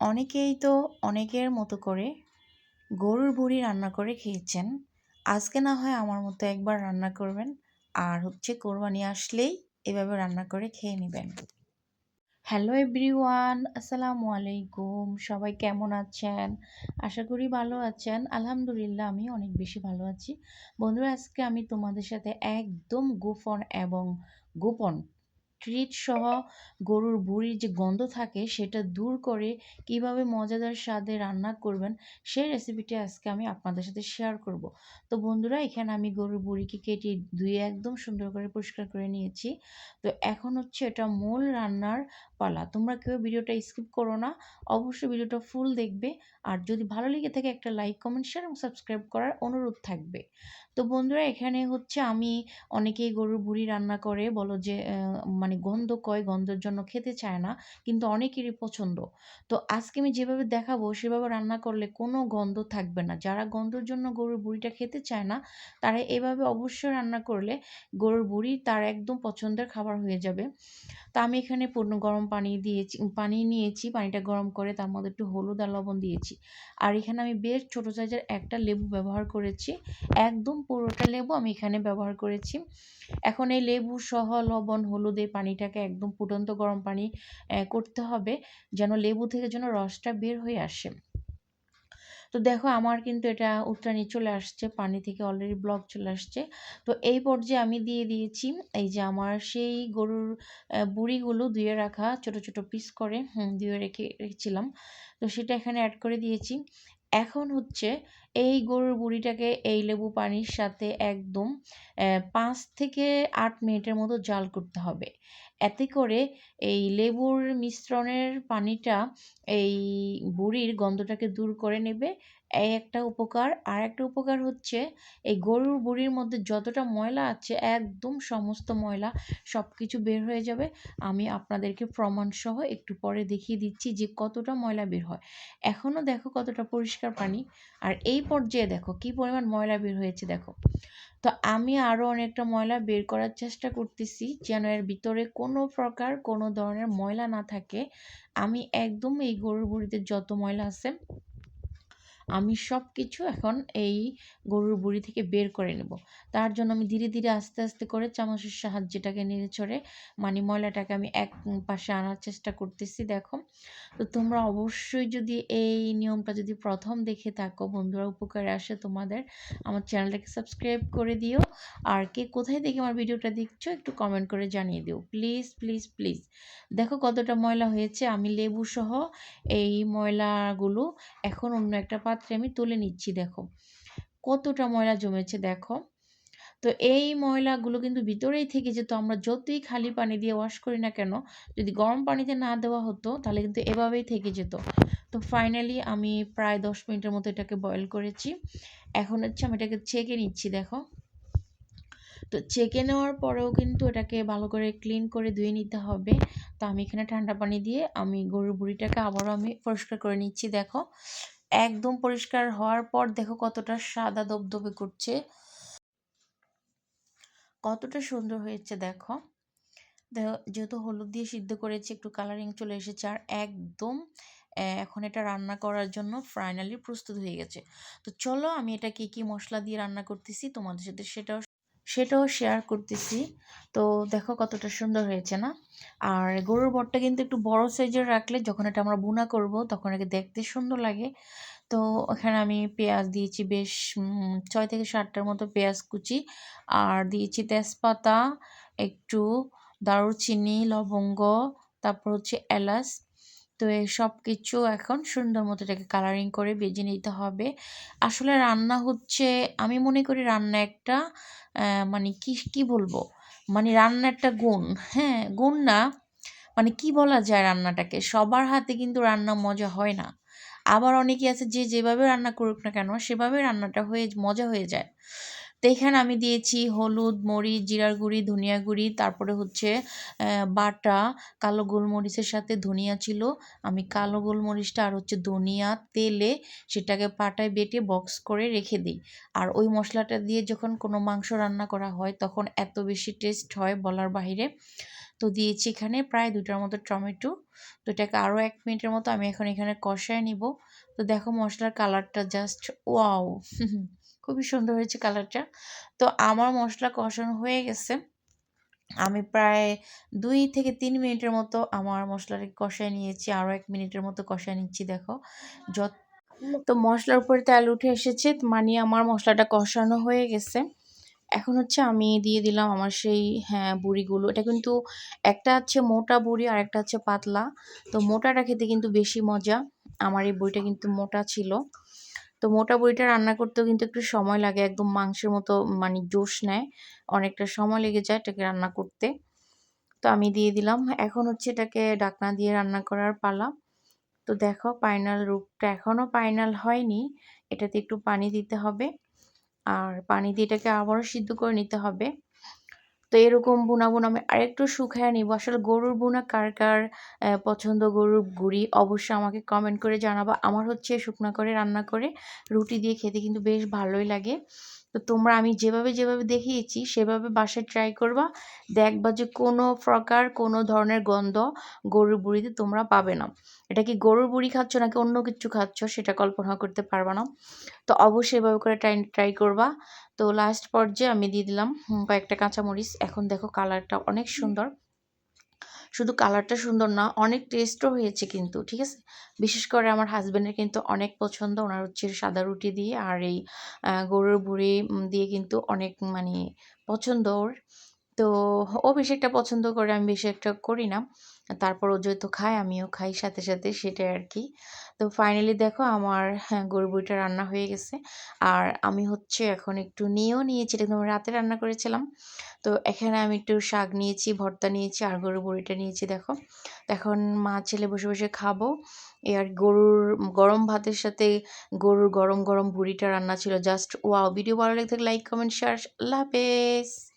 অনেকেই তো অনেকের মতো করে গরুর বুড়ি রান্না করে খেয়েছেন। আজকে না হয় আমার মতো একবার রান্না করবেন। আর হচ্ছে কোরবানি আসলেই এভাবে রান্না করে খেয়ে নেবেন। হ্যালো এভরিওয়ান, আসসালামু আলাইকুম। সবাই কেমন আছেন? আশা করি ভালো আছেন। আলহামদুলিল্লাহ, আমি অনেক বেশি ভালো আছি। বন্ধুরা, আজকে আমি তোমাদের সাথে একদম গোপন এবং গোপন ট্রিট সহ গরুর বুড়ির যে গন্ধ থাকে সেটা দূর করে কীভাবে মজাদার স্বাদে রান্না করবেন, সেই রেসিপিটি আজকে আমি আপনাদের সাথে শেয়ার করব। তো বন্ধুরা, এখানে আমি গরুর বুড়িকে কেটে ধুয়ে একদম সুন্দর করে পরিষ্কার করে নিয়েছি। তো এখন হচ্ছে এটা মূল রান্নার পালা। তোমরা কেউ ভিডিওটা স্কিপ করো না, অবশ্যই ভিডিওটা ফুল দেখবে। আর যদি ভালো লেগে থাকে একটা লাইক কমেন্ট শেয়ার এবং সাবস্ক্রাইব করার অনুরোধ থাকবে। তো বন্ধুরা, এখানে হচ্ছে আমি অনেকেই গরুর বুড়ি রান্না করে বলো যে মানে গন্ধ কয়, গন্ধের জন্য খেতে চায় না, কিন্তু অনেকেরই পছন্দ। তো আজকে আমি যেভাবে দেখাবো, সেভাবে রান্না করলে কোনো গন্ধ থাকবে না। যারা গন্ধের জন্য গরুর বুড়িটা খেতে চায় না, তারা এভাবে অবশ্যই রান্না করলে গরুর বুড়ি তার একদম পছন্দের খাবার হয়ে যাবে। তা আমি এখানে পূর্ণ গরম পানি দিয়েছি, পানি নিয়েছি, পানিটা গরম করে তার মধ্যে একটু হলুদ আর লবণ দিয়েছি। আর এখানে আমি বেশ ছোটো সাইজের একটা লেবু ব্যবহার করেছি, একদম পুরোটা লেবু আমি এখানে ব্যবহার করেছি। এখন এই লেবু সহ লবণ, হলুদ পানিটাকে একদম ফুটন্ত গরম পানি করতে হবে যেন লেবু থেকে যেন রসটা বের হয়ে আসে। তো দেখো আমার কিন্তু এটা উত্তরানি চলে আসছে, পানি থেকে অলরেডি ব্লক চলে আসছে। তো এই পর্যায়ে আমি দিয়ে দিয়েছি এই যে আমার সেই গরুর বুড়িগুলো ধুয়ে রাখা ছোট ছোট পিস করে ধুয়ে রেখে, রেখেছিলাম। তো সেটা এখানে অ্যাড করে দিয়েছি। এখন হচ্ছে এই গরুর বুড়িটাকে এই লেবু পানির সাথে একদম পাঁচ থেকে আট মিনিটের মতো জাল করতে হবে। এতে করে এই লেবুর মিশ্রণের পানিটা এই বুড়ির গন্ধটাকে দূর করে নেবে। এই একটা উপকার। আর একটা উপকার হচ্ছে, এই গরুর বুড়ির মধ্যে যতটা ময়লা আছে, একদম সমস্ত ময়লা সব কিছু বের হয়ে যাবে। আমি আপনাদেরকে প্রমাণসহ একটু পরে দেখিয়ে দিচ্ছি যে কতটা ময়লা বের হয়। এখনও দেখো কতটা পরিষ্কার পানি। আর এই পর্যায়ে দেখো কি পরিমাণ ময়লা বের হয়েছে দেখো। তো আমি আরও অনেকটা ময়লা বের করার চেষ্টা করতেছি, যেন এর ভিতরে কোনো প্রকার কোনো ধরনের ময়লা না থাকে। আমি একদম এই গরুর বুড়িতে যত ময়লা আছে আমি সব কিছু এখন এই গরুর বুড়ি থেকে বের করে নেব। তার জন্য আমি ধীরে ধীরে আস্তে আস্তে করে চামচের সাহায্যটাকে নেড়ে ছড়ে মানে ময়লাটাকে আমি এক পাশে আনার চেষ্টা করতেছি, দেখো। তো তোমরা অবশ্যই যদি এই নিয়মটা যদি প্রথম দেখে থাকো, বন্ধুরা উপকারে আসে তোমাদের, আমার চ্যানেলটাকে সাবস্ক্রাইব করে দিও। আর কে কোথায় থেকে আমার ভিডিওটা দেখছ, একটু কমেন্ট করে জানিয়ে দিও। Please please please. দেখো কতটা ময়লা হয়েছে, আমি লেবু সহ এই ময়লাগুলো এখন অন্য একটা পাত্রে আমি তুলে নিচ্ছি, দেখো। কতটা ময়লা জমেছে, দেখো। তো এই ময়লাগুলো কিন্তু ভিতরেই থেকে যেত, আমরা যতই খালি পানি দিয়ে ওয়াশ করি না কেন, যদি গরম পানিতে না দেওয়া হতো, তাহলে কিন্তু এভাবেই থেকে যেত। তো ফাইনালি আমি প্রায় দশ মিনিটের মতো এটাকে বয়েল করেছি। এখন হচ্ছে আমি এটাকে ছেঁকে নিচ্ছি, দেখো। তো চেকে নেওয়ার পরেও কিন্তু এটাকে ভালো করে ক্লিন করে ধুয়ে নিতে হবে। তো আমি এখানে ঠান্ডা পানি দিয়ে আমি গরুর বুড়িটাকে আবারও আমি পরিষ্কার করে নিচ্ছি, দেখো। একদম পরিষ্কার হওয়ার পর দেখো কতটা সাদা দবদবে করছে। কতটা সুন্দর হয়েছে দেখো। দেখো, যেহেতু হলুদ দিয়ে সিদ্ধ করেছি, একটু কালারিং চলে এসেছে আর একদম এখন এটা রান্না করার জন্য ফাইনালি প্রস্তুত হয়ে গেছে। তো চলো আমি এটা কি কি মশলা দিয়ে রান্না করতেছি তোমাদের সাথে সেটাও সেটাও শেয়ার করতেছি। তো দেখো কতটা সুন্দর হয়েছে না? আর গরুর বটটা কিন্তু একটু বড় সাইজের রাখলে যখন এটা আমরা বুনা করব তখন একে দেখতে সুন্দর লাগে। তো ওখানে আমি পেঁয়াজ দিয়েছি বেশ ছয় থেকে সাতটার মতো পেঁয়াজ কুচি। আর দিয়েছি তেজপাতা, একটু দারুচিনি, লবঙ্গ, তারপর হচ্ছে এলাচ তো সব কিছু এখন সুন্দর মতো এটাকে কালারিং করে বেজে নিতে হবে। আসলে রান্না হচ্ছে, আমি মনে করি রান্না একটা মানে কি কি বলব? মানে রান্না একটা গুণ হ্যাঁ? গুণ না মানে কি বলা যায় রান্নাটাকে? সবার হাতে কিন্তু রান্না মজা হয় না। আবার অনেকে আছে যে যেভাবে রান্না করুক না কেন, সেভাবে রান্নাটা হয়ে, মজা হয়ে যায়। তো এখানে আমি দিয়েছি হলুদ, মরিচ, জিরার গুঁড়ি, ধনিয়া গুঁড়ি, তারপরে হচ্ছে বাটা, কালো গোলমরিচের সাথে ধনিয়া ছিল। আমি কালো গোলমরিচটা আর হচ্ছে ধনিয়া তেলে সেটাকে পাটায় বেটে বক্স করে রেখে দিই। আর ওই মশলাটা দিয়ে যখন কোনো মাংস রান্না করা হয়, তখন এত বেশি টেস্ট হয় বলার বাহিরে। তো দিয়েছি এখানে প্রায় দুটার মতো টমেটো। তো এটাকে আরও এক মিনিটের মতো আমি এখন এখানে কষায় নিব। তো দেখো মশলার কালারটা জাস্ট ওয়াও খুবই সুন্দর হয়েছে কালারটা। তো আমার মশলা কষানো হয়ে গেছে। আমি প্রায় দুই থেকে তিন মিনিটের মতো আমার মশলাটা কষায় নিয়েছি। আরও এক মিনিটের মতো কষায় নিচ্ছি, দেখো। যত তো মশলার উপরে তেল উঠে এসেছে মানে আমার মশলাটা কষানো হয়ে গেছে। এখন হচ্ছে আমি দিয়ে দিলাম আমার সেই হ্যাঁ বুড়িগুলো। এটা কিন্তু একটা হচ্ছে মোটা বুড়ি আর একটা হচ্ছে পাতলা। তো মোটাটা খেতে কিন্তু বেশি মজা। আমার এই বইটা কিন্তু মোটা ছিল। তো মোটা বড়িটা রান্না করতেও কিন্তু একটু সময় লাগে, একদম মাংসের মতো মানে জোশ নেয়, অনেকটা সময় লেগে যায় এটাকে রান্না করতে। তো আমি দিয়ে দিলাম। এখন হচ্ছে এটাকে ডাকনা দিয়ে রান্না করার পালা। তো দেখো পাইনাল রূপটা এখনও পাইনাল হয়নি। এটাতে একটু পানি দিতে হবে। আর পানি দিয়ে এটাকে আবারও সিদ্ধ করে নিতে হবে। তো এরকম বুনা বুনা আমি আরেকটু শুকায় নিব। আসলে গরুর বোনা কার কার পছন্দ গরুর গুড়ি অবশ্যই আমাকে কমেন্ট করে জানাবা। আমার হচ্ছে শুকনা করে, রান্না করে, রুটি দিয়ে খেতে কিন্তু বেশ ভালোই লাগে। তো তোমরা আমি যেভাবে যেভাবে দেখিয়েছি সেভাবে বাসায় ট্রাই করবা। দেখবা যে কোনো প্রকার কোনো ধরনের গন্ধ গরুর বুড়িতে তোমরা পাবে না। এটা কি গরুর বুড়ি খাচ্ছ নাকি অন্য কিছু খাচ্ছ সেটা কল্পনা করতে পারবা না। তো অবশ্যই এভাবে করে ট্রাই ট্রাই করবা। তো লাস্ট পর্যায়ে আমি দিয়ে দিলাম কয়েকটা কাঁচামরিচ। এখন দেখো কালারটা অনেক সুন্দর। শুধু কালারটা সুন্দর না, অনেক টেস্টও হয়েছে কিন্তু, ঠিক আছে? বিশেষ করে আমার হাজব্যান্ডের কিন্তু অনেক পছন্দ, ওনার হচ্ছে সাদা রুটি দিয়ে আর এই গরুর বুড়ি দিয়ে কিন্তু অনেক মানে পছন্দ ওর। তো ও বেশি একটা পছন্দ করে, আমি বেশি একটা করি না। তারপর ও যেহেতু খায় আমিও খাই সাথে সাথে সেটাই আর কি তো ফাইনালি দেখো আমার হ্যাঁ, গরু বইটা রান্না হয়ে গেছে। আর আমি হচ্ছে এখন একটু নিয়েও নিয়েছি এটা আমি রাতে রান্না করেছিলাম। তো এখানে আমি একটু শাক নিয়েছি ভর্তা নিয়েছি আর গরুর বড়িটা নিয়েছি দেখো। এখন মা ছেলে বসে বসে খাব। আর গরুর গরম ভাতের সাথে গরুর গরম গরম বুড়িটা রান্না ছিল জাস্ট ওয়াও ভিডিও ভালো লেগে লাইক কমেন্ট শেয়ার আল্লাহ হাফেজ!